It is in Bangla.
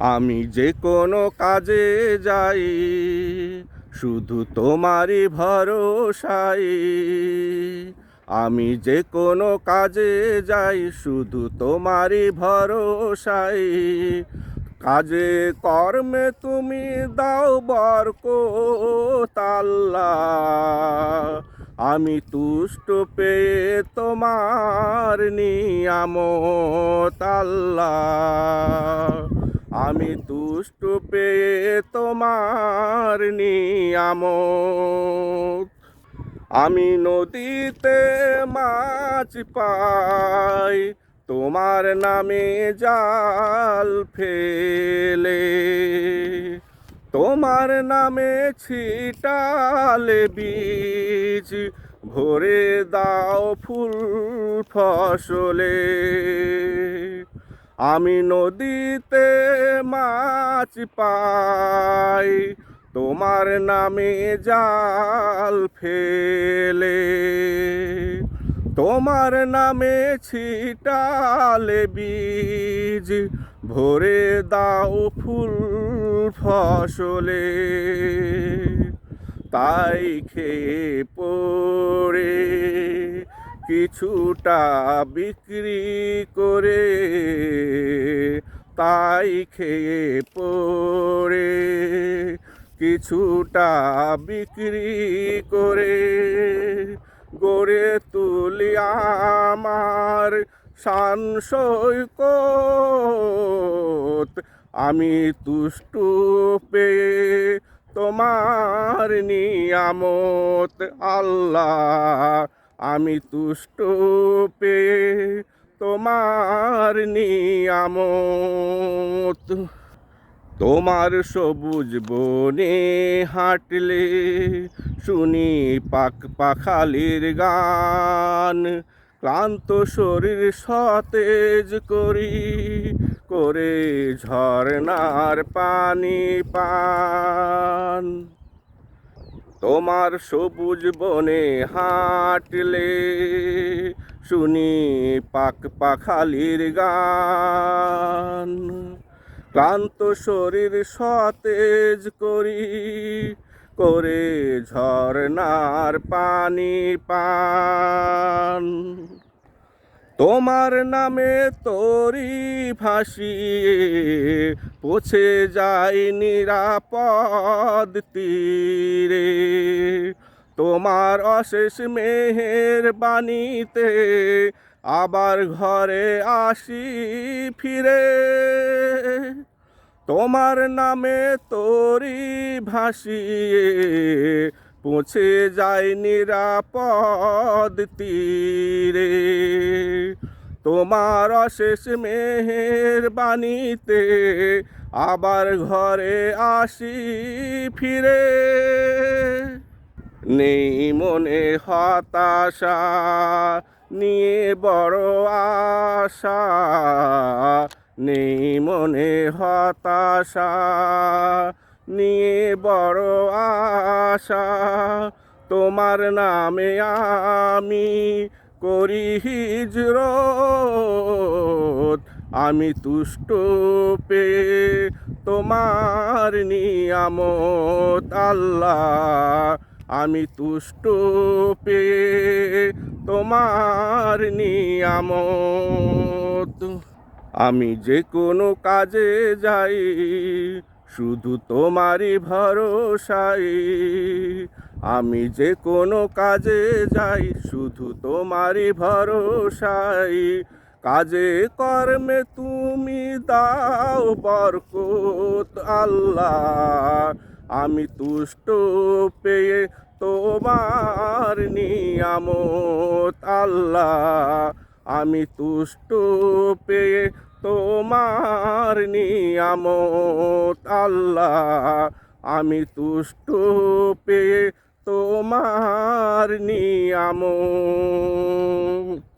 আমি যে কোনো কাজে যাই, শুধু তোমারই ভরসায়। আমি যে কোনো কাজে যাই, শুধু তোমারই ভরসায়। কাজে কর্মে তুমি দাও বরক তাল্লা আমি তুষ্ট পেয়ে তোমার নিয়ামত আল্লাহ। আমি তুষ্ট পেয়ে তোমার নিয়ামত। আমি নদীতে মাছ পাই, তোমার নামে জাল ফেলে। তোমার নামে ছিটালে বীজ, ভরে দাও ফুল ফসলে। আমি নদীতে মাছ পাই, তোমার নামে জাল ফেলে। তোমার নামে ছিটালে বীজ, ভরে দাও ফুল ফসলে। তাই খেয়ে পড়ে, কিছুটা বিক্রি করে তাই খেয়ে পড়ে, কিছুটা বিক্রি করে গড়ে তুলি আমার শান আমি তুষ্টু পেয়ে তোমার নিয়ামত, আল্লাহ, আমি তুষ্ট পেয়ে তোমার নিয়ামত। তোমার সবুজ বনে হাঁটলে শুনি পাক পাখালির গান। ক্লান্ত শরীর সতেজ করি, করে ঝর্নার পানি পান। তোমার সবুজ বনে হাঁটলে শুনি পাক পাখালির গান। ক্লান্ত শরীর সতেজ করি, করে ঝর্ণার পানি পান। তোমার নামে তরি ভাসি পৌঁছে যাই নিরাপদ তীরে। তোমার অশেষ মেহের বাণীতে আবার ঘরে আসি ফিরে। তোমার নামে তরি ভাসিয়ে পৌঁছে যায় নিরাপদ তীরে। তোমার অশেষ মেহের বাণীতে আবার ঘরে আসি ফিরে। নেই মনে হতাশা, নিয়ে বড় আশা। নেই মনে হতাশা, নিয়ে বড় আশা। তোমার নামে আমি করি হিজরত। আমি তুষ্ট পেয়ে তোমার নিয়ামত, আল্লাহ। আমি তুষ্ট পেয়ে তোমার নিয়ামত। আমি যে কোনো কাজে যাই, শুধু তোমারই ভরসায়। আমি যে কোনো কাজে যাই, শুধু তোমারই ভরসায়। কাজে কর্মে তুমি দাও বরকত আল্লাহ। আমি তুষ্ট পেয়ে তোমার নিয়ামত আল্লাহ। আমি তুষ্ট পেয়ে তোমার নিয়ামত আল্লাহ। আমি তুষ্ট পেয়ে তোমার নিয়ামত।